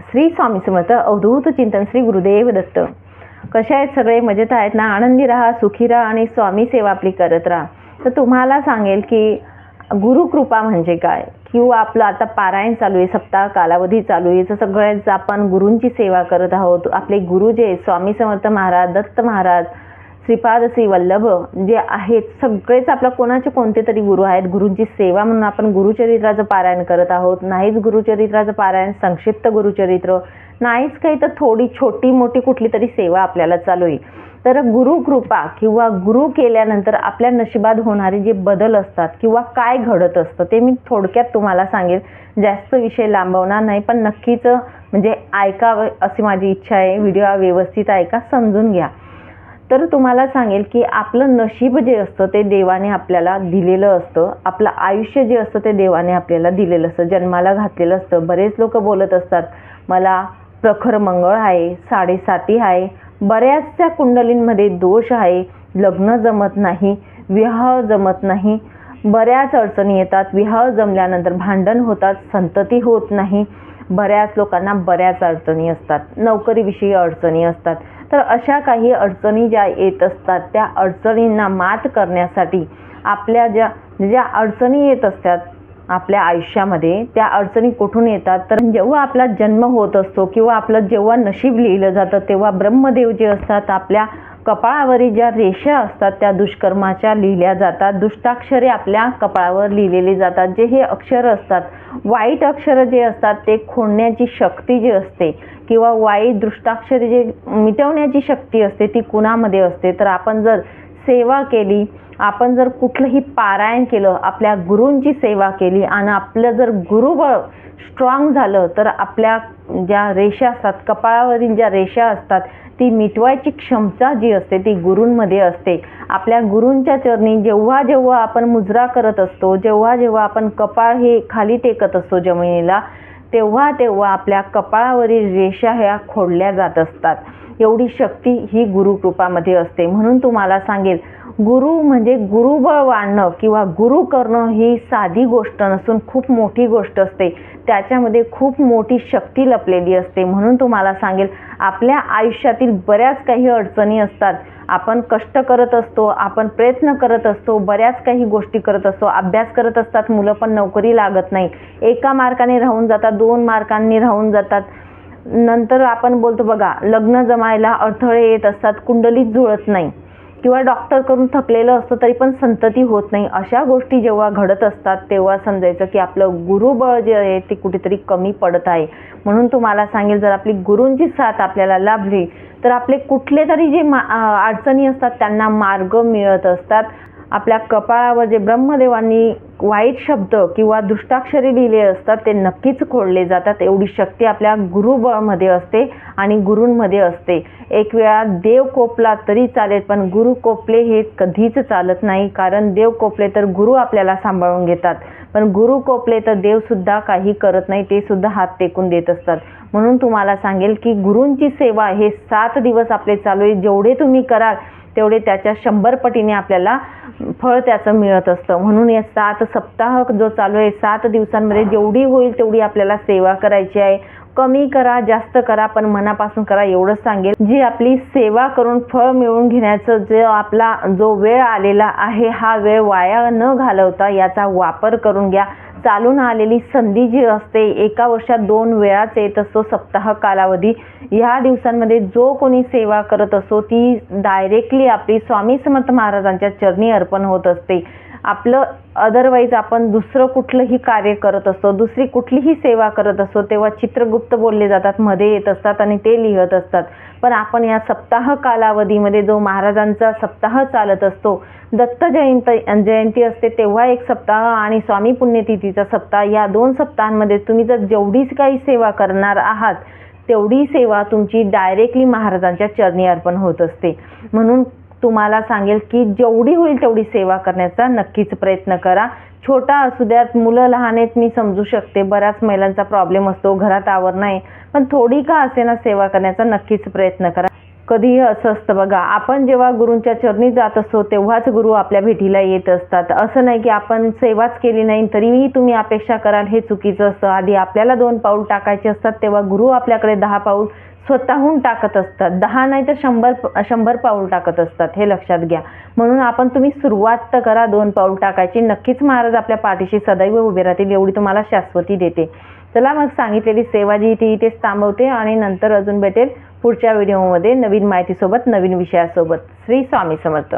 श्री स्वामी समर्थ अवधूत चिंतन श्री गुरुदेव दत्त. कसे आहेत सगळे? मजेत आहेत ना? आनंदी राहा सुखी राहा आणि स्वामी सेवा आपली करत राहा. तर तुम्हाला सांगेल की गुरुकृपा म्हणजे काय? किंवा आपलं आता पारायण चालू आहे सप्ताह कालावधी चालू आहे. तर सगळ्याच आपण गुरूंची सेवा करत आहोत. आपले गुरु जे स्वामी समर्थ महाराज दत्त महाराज श्रीपाद श्री वल्लभ जे आहेत सगळेच आपला कोणाचे कोणते तरी गुरु आहेत गुरूंची सेवा म्हणून आपण गुरुचरित्राचं पारायण करत आहोत. नाहीच गुरुचरित्राचं पारायण संक्षिप्त गुरुचरित्र नाहीच काही तर थोडी छोटी मोठी कुठली तरी सेवा आपल्याला चालू आहे. तर गुरु कृपा किंवा गुरु केल्यानंतर आपल्या नशिबात होणारे जे बदल असतात किंवा काय घडत असतं ते मी थोडक्यात तुम्हाला सांगेल जास्त विषय लांबवणार नाही पण नक्कीच म्हणजे ऐकावं अशी माझी इच्छा आहे. व्हिडिओ व्यवस्थित ऐका समजून घ्या. तर तुम्हाला सांगेल की आपलं नशीब जे असतं ते देवाने आपल्याला दिलेलं असतं. आपलं आयुष्य जे असतं ते देवाने आपल्याला दिलेलं असतं. जन्माला घातलेलं असतं. बरेच लोक बोलत असतात मला प्रखर मंगळ आहे साडेसाती आहे बऱ्याचशा कुंडलींमध्ये दोष आहे लग्न जमत नाही विवाह जमत नाही बऱ्याच अडचणी येतात विवाह जमल्यानंतर भांडण होतात संतती होत नाही बऱ्याच लोकांना बऱ्याच अडचणी असतात नोकरीविषयी अडचणी असतात तर अशा काही अडचणी ज्या येत असतात त्या अडचणींना मात करण्यासाठी आपल्या ज्या ज्या अडचणी येत असतात आपल्या आयुष्यामध्ये त्या अडचणी कुठून येतात? तर जेव्हा आपला जन्म होत असतो किंवा आपलं जेव्हा नशीब लिहिलं जातं तेव्हा ब्रह्मदेव जे असतात आपल्या कपाळावरील ज्या रेषा असतात त्या दुष्कर्माच्या लिहिल्या जातात. दुष्टाक्षरे आपल्या कपाळावर लिहिलेली जातात जे हे अक्षर असतात. वाईट अक्षरं जे असतात ते खोडण्याची शक्ती जी असते किंवा वाईट दृष्टाक्षरे जे मिटवण्याची शक्ती असते ती कुणामध्ये असते? तर आपण जर सेवा केली आपण जर कुठलंही पारायण केलं आपल्या गुरूंची सेवा केली आणि आपलं जर गुरुबळ स्ट्रॉंग झालं तर आपल्या ज्या रेषा असतात कपाळावरील ज्या रेषा असतात ती मिटवायची क्षमता जी असते ती गुरूंमध्ये असते. आपल्या गुरूंच्या चरणी जेव्हा जेव्हा आपण मुजरा करत असतो जेव्हा जेव्हा आपण कपाळ हे खाली टेकत असतो जमिनीला तेव्हा तेव्हा आपल्या कपाळावरील रेषा ह्या खोडल्या जात असतात. एवढी शक्ती ही गुरुकृपामध्ये असते. म्हणून तुम्हाला सांगेल गुरु म्हणजे गुरुबळ वाढणं किंवा गुरु करणं ही साधी गोष्ट नसून खूप मोठी गोष्ट असते. त्याच्यामध्ये खूप मोठी शक्ती लपलेली असते. म्हणून तुम्हाला सांगेल आपल्या आयुष्यातील बऱ्याच काही अडचणी असतात. आपण कष्ट करत असतो आपण प्रयत्न करत असतो बऱ्याच काही गोष्टी करत असतो. अभ्यास करत असतात मुलं पण नोकरी लागत नाही. एका मार्काने राहून जातात दोन मार्कांनी राहून जातात. नंतर आपण बोलतो बघा लग्न जमायला अडथळे येत असतात कुंडलीत जुळत नाही. किंवा डॉक्टर करून थकलेलं असतं तरी पण संतती होत नाही. अशा गोष्टी जेव्हा घडत असतात तेव्हा समजायचं की आपलं गुरुबळ जे आहे ते कुठेतरी कमी पडत आहे. म्हणून तुम्हाला सांगेल जर आपली गुरूंची साथ आपल्याला लाभली तर आपले कुठले तरी जे मा अडचणी असतात त्यांना मार्ग मिळत असतात. आपल्या कपाळावर जे ब्रह्मदेवांनी वाईट शब्द किंवा दुष्टाक्षरी लिहिले असतात ते नक्कीच खोडले जातात. एवढी शक्ती आपल्या गुरुबळमध्ये असते आणि गुरूंमध्ये असते. एक वेळा देव कोपला तरी चालेल पण गुरु कोपले हे कधीच चालत नाही कारण देव कोपले तर गुरु आपल्याला सांभाळून घेतात. पण गुरु कोपले तर देवसुद्धा काही करत नाही ते सुद्धा हात टेकून देत असतात. म्हणून तुम्हाला सांगेल की गुरूंची सेवा हे सात दिवस आपले चालू आहे. जेवढे तुम्ही कराल तेवढे त्याच्या शंभर पटीने आपल्याला फळ त्याचं मिळत असतं. म्हणून या सात सप्ताह जो चालू आहे सात दिवसांमध्ये जेवढी होईल तेवढी आपल्याला सेवा करायची आहे. कमी करा जास्त करा पण मनापासून करा एवढंच सांगेल. जी आपली सेवा करून फळ मिळवून घेण्याचं जे आपला जो वेळ आलेला आहे हा वेळ वाया न घालवता याचा वापर करून घ्या. चालून आलेली संधी जी असते एका वर्षात दोन वेळाच येत असतो सप्ताह कालावधी. ह्या दिवसांमध्ये जो कोणी सेवा करत असतो ती डायरेक्टली आपली स्वामी समर्थ महाराजांच्या चरणी अर्पण होत असते. आपलं अदरवाईज आपण दुसरं कुठलंही कार्य करत असतो दुसरी कुठलीही सेवा करत असतो तेव्हा चित्रगुप्त बोलले जातात मध्ये येत असतात आणि ते लिहत असतात. पण आपण या सप्ताह कालावधीमध्ये जो महाराजांचा सप्ताह चालत असतो दत्त जयंती जयंती असते तेव्हा एक सप्ताह आणि स्वामी पुण्यतिथीचा सप्ताह या दोन सप्ताहांमध्ये तुम्ही जर जेवढीच काही सेवा करणार आहात तेवढी सेवा तुमची डायरेक्टली महाराजांच्या चरणी अर्पण होत असते. म्हणून तुम्हाला सांगेल की जेवढी होईल तेवढी सेवा करण्याचा नक्कीच प्रयत्न करा. छोटा असू द्यात मुलं लहान आहेत मी समजू शकते. बऱ्याच महिलांचा प्रॉब्लेम असतो घरात आवर नाही. पण थोडी का असे ना सेवा करण्याचा नक्कीच प्रयत्न करा. कधीही असं असतं. बघा आपण जेव्हा गुरूंच्या चरणी जात असतो तेव्हाच गुरु आपल्या भेटीला येत असतात. असं नाही की आपण सेवाच केली नाही तरीही तुम्ही अपेक्षा कराल हे चुकीचं असतं. आधी आपल्याला दोन पाऊल टाकायचे असतात तेव्हा गुरु आपल्याकडे दहा पाऊल स्वतःहून टाकत असतात. दहा नाही तर शंभर शंभर पाऊल टाकत असतात हे लक्षात घ्या. म्हणून आपण तुम्ही सुरुवात तर करा दोन पाऊल टाकायची. नक्कीच महाराज आपल्या पाठीशी सदैव उभे राहतील एवढी तुम्हाला शाश्वती देते. चला मग सांगितलेली सेवा जी ती इथेच थांबवते आणि नंतर अजून भेटेल. पुढच्या व्हिडिओमध्ये नवीन माहितीसोबत नवीन विषयासोबत. श्री स्वामी समर्थ.